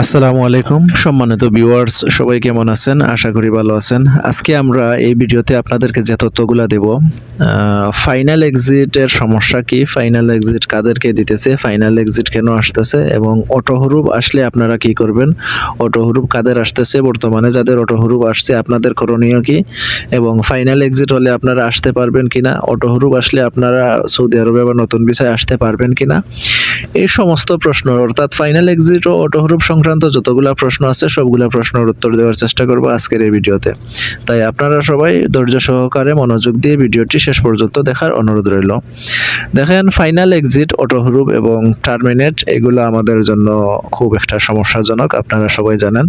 আসসালামু আলাইকুম, সম্মানিত ভিউয়ার্স সবাই কেমন আছেন? আশা করি ভালো আছেন। আজকে আমরা এই ভিডিওতে আপনাদেরকে যে তথ্যগুলো দেব ফাইনাল এক্সিটের সমস্যা কি? ফাইনাল এক্সিট কাদেরকে দিতেছে? ফাইনাল এক্সিট কেন আসতেছে? এবং অটো হুরুপ আসলে আপনারা কি করবেন? অটো হুরুপ কাদের আসতেছে? বর্তমানে যাদের অটো হুরুপ আসছে, আপনাদের করণীয় কি? এবং ফাইনাল এক্সিট হলে আপনারা আসতে পারবেন কিনা? অটো হুরুপ আসলে আপনারা সৌদি আরবে বা নতুন বিষয়ে আসতে পারবেন কিনা? এই সমস্ত প্রশ্ন অর্থাৎ ফাইনাল এক্সিট ও অটো হুরুপ সংক্রান্ত যতগুলা প্রশ্ন আছে, সবগুলা প্রশ্নের উত্তর দেওয়ার চেষ্টা করব আজকের এই ভিডিওতে। তাই আপনারা সবাই ধৈর্য সহকারে মনোযোগ দিয়ে ভিডিওটি শেষ পর্যন্ত দেখার অনুরোধ রইল। দেখেন ফাইনাল এক্সিট অটো হুরুপ এবং টার্মিনেট এগুলো আমাদের জন্য খুব একটা সমস্যাজনক, আপনারা সবাই জানেন।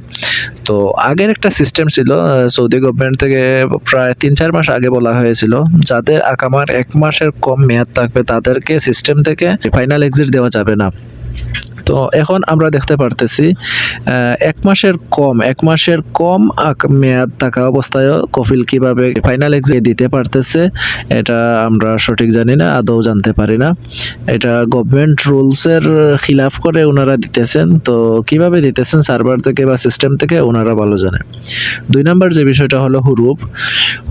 তো আগের একটা সিস্টেম ছিল সৌদি গভর্নমেন্ট থেকে প্রায় তিন চার মাস আগে বলা হয়েছিল, যাদের আকামার এক মাসের কম মেয়াদ থাকবে তাদেরকে সিস্টেম থেকে ফাইনাল এক্সিট দেওয়া যাবে না। তো এখন আমরা দেখতে পারতেছি এক মাসের কম, এক মাসের কম মেয়াদ থাকা অবস্থায়ও কফিল কীভাবে ফাইনাল এক্সিট দিতে পারতেছে, এটা আমরা সঠিক জানি না, আদৌ জানতে পারি না। এটা গভর্নমেন্ট রুলসের খিলাফ করে ওনারা দিতেছেন, তো কীভাবে দিতেছেন সার্ভার থেকে বা সিস্টেম থেকে ওনারা ভালো জানে। দুই নাম্বার যে বিষয়টা হলো হুরুপ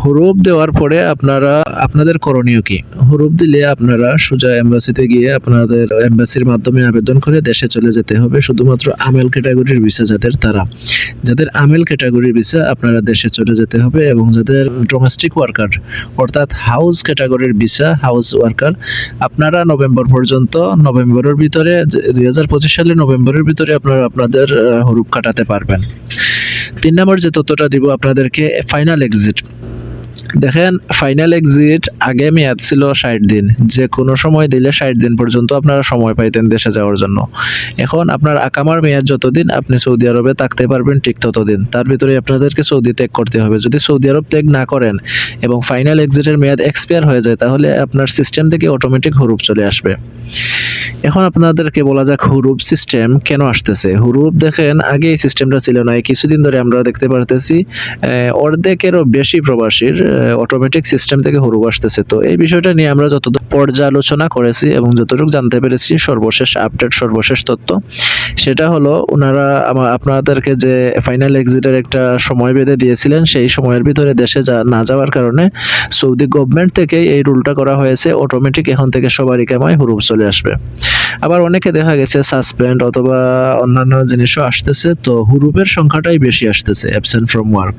হুরুপ দেওয়ার পরে আপনারা, আপনাদের করণীয় কি? হুরুপ দিলে আপনারা সোজা এম্বাসিতে গিয়ে আপনাদের এম্বাসির মাধ্যমে আবেদন করে দেশে চলে যেতে হবে। শুধুমাত্র আমেল ক্যাটাগরির ভিসা যাদের তারা। যাদের আমেল ক্যাটাগরির ভিসা আপনারা দেশে চলে যেতে হবে এবং যাদের ডোমেস্টিক ওয়ার্কার অর্থাৎ হাউস ক্যাটাগরির ভিসা হাউস ওয়ার্কার আপনারা নভেম্বর পর্যন্ত, নভেম্বরের ভিতরে দুই সালের নভেম্বরের ভিতরে আপনারা আপনাদের হুরুপ কাটাতে পারবেন। তিন নম্বর যে তথ্যটা দিব আপনাদেরকে ফাইনাল এক্সিট দেখেন ফাইনাল এক্সিট আগে মেয়াদ ছিল ষাট দিন। যে কোনো সময় দিলে ষাট দিন পর্যন্ত আপনারা সময় পাইতেন দেশে যাওয়ার জন্য। এখন আপনার আকামার মেয়াদ যতদিন, আপনি সৌদি আরবে থাকতে পারবেন ঠিক ততদিন। তার ভিতরে আপনাদেরকে সৌদি ত্যাগ করতে হবে। যদি সৌদি আরব ত্যাগ না করেন এবং ফাইনাল এক্সিটের মেয়াদ এক্সপায়ার হয়ে যায়, তাহলে আপনার সিস্টেম থেকে অটোমেটিক হুরুপ চলে আসবে। এখন আপনাদেরকে বলা যাক হুরুপ সিস্টেম কেন আসতেছে। হুরুপ দেখেন, আগে এই সিস্টেমটা ছিল না। কিছুদিন ধরে আমরা দেখতে পারতেছি অর্ধেকেরও বেশি প্রবাসীর অটোমেটিক সিস্টেম থেকে হুরুপ আসতেছে। তো এই বিষয়টা নিয়ে আমরা যতদূর পর্যালোচনা করেছি এবং যতটুকু জানতে পেরেছি, সর্বশেষ আপডেট সর্বশেষ তথ্য, সেটা হলো ওনারা আপনাদেরকে যে ফাইনাল এক্সিটের একটা সময় বেঁধে দিয়েছিলেন, সেই সময়ের ভিতরে দেশে যা- না যাওয়ার কারণে সৌদি গভর্নমেন্ট থেকে এই রুলটা করা হয়েছে অটোমেটিক এখন থেকে সবারই কামায় হুরুপ চলে আসবে। আবার অনেকে দেখা গেছে সাসপেন্ড অথবা অন্যান্য জিনিসও আসতেছে, তো হুরুপের সংখ্যাটাই বেশি আসতেছে অ্যাবসেন্ট ফ্রম ওয়ার্ক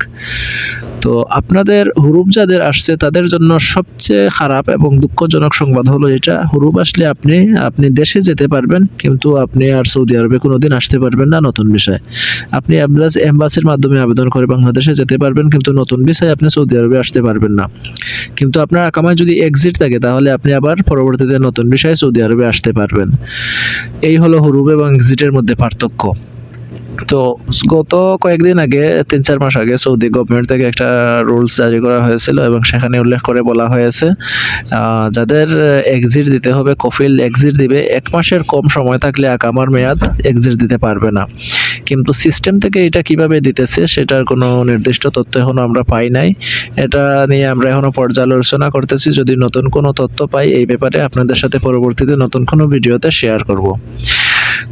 তো আপনাদের হুরুপ যাদের আসছে, তাদের জন্য সবচেয়ে খারাপ এবং দুঃখজনক সংবাদ হলো এটা, হুরুপ আসলে আপনি আপনি দেশে যেতে পারবেন, কিন্তু আপনি আর সৌদি আরবে কোনোদিন আসতে পারবেন না নতুন বিষয়। আপনি এমবাস এম্বাসির মাধ্যমে আবেদন করে বাংলাদেশে যেতে পারবেন, কিন্তু নতুন বিষয় আপনি সৌদি আরবে আসতে পারবেন না। কিন্তু আপনার আকামায় যদি এক্সিট থাকে, তাহলে আপনি আবার পরবর্তীতে নতুন বিষয়ে সৌদি আরবে আসতে পারবেন। এই হলো হুরুপ এবং এক্সিটের মধ্যে পার্থক্য। তো গত কয়েকদিন আগে, তিন চার মাস আগে সৌদি গভর্নমেন্ট থেকে একটা রুলস জারি করা হয়েছিল এবং সেখানে উল্লেখ করে বলা হয়েছে যাদের এক্সিট দিতে হবে, কফিল এক্সিট দিবে, এক মাসের কম সময় থাকলে আকামার মেয়াদ এক্সিট দিতে পারবে না। কিন্তু সিস্টেম থেকে এটা কীভাবে দিতেছে সেটার কোনো নির্দিষ্ট তথ্য এখনও আমরা পাই নাই। এটা নিয়ে আমরা এখনও পর্যালোচনা করতেছি, যদি নতুন কোনো তথ্য পাই, এই ব্যাপারে আপনাদের সাথে পরবর্তীতে নতুন কোনো ভিডিওতে শেয়ার করব।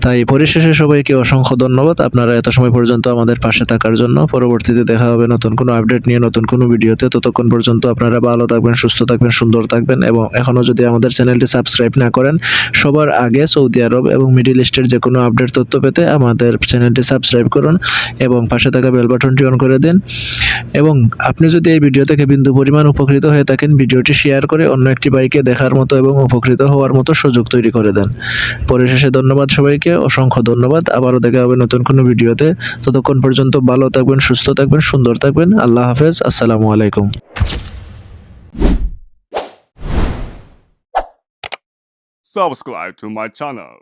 তাই পরিশেষে সবাইকে অসংখ্য ধন্যবাদ। আপনারা এত সময় পর্যন্ত আমাদের পাশে থাকার জন্য। পরবর্তীতে দেখা হবে নতুন কোনো আপডেট নিয়ে, নতুন কোনো ভিডিওতে। ততক্ষণ পর্যন্ত আপনারা ভালো থাকবেন, সুস্থ থাকবেন, সুন্দর থাকবেন এবং এখনও যদি আমাদের চ্যানেলটি সাবস্ক্রাইব না করেন, সবার আগে সৌদি আরব এবং মিডিল ইস্টের যে কোনো আপডেট তথ্য পেতে আমাদের চ্যানেলটি সাবস্ক্রাইব করুন এবং পাশে থাকা বেল বাটনটি অন করে দিন। এবং আপনি যদি এই ভিডিও থেকে বিন্দু পরিমাণ উপকৃত হয়ে থাকেন, ভিডিওটি শেয়ার করে অন্য একটি বাইকে দেখার মতো এবং উপকৃত হওয়ার মতো সুযোগ তৈরি করে দেন। পরিশেষে ধন্যবাদ সবাইকে। অসংখ্য ধন্যবাদ। আবারও দেখা হবে নতুন কোনো ভিডিওতে। ততক্ষণ পর্যন্ত ভালো থাকবেন, সুস্থ থাকবেন, সুন্দর থাকবেন। আল্লাহ হাফেজ, আসসালামু আলাইকুম। Subscribe to my channel.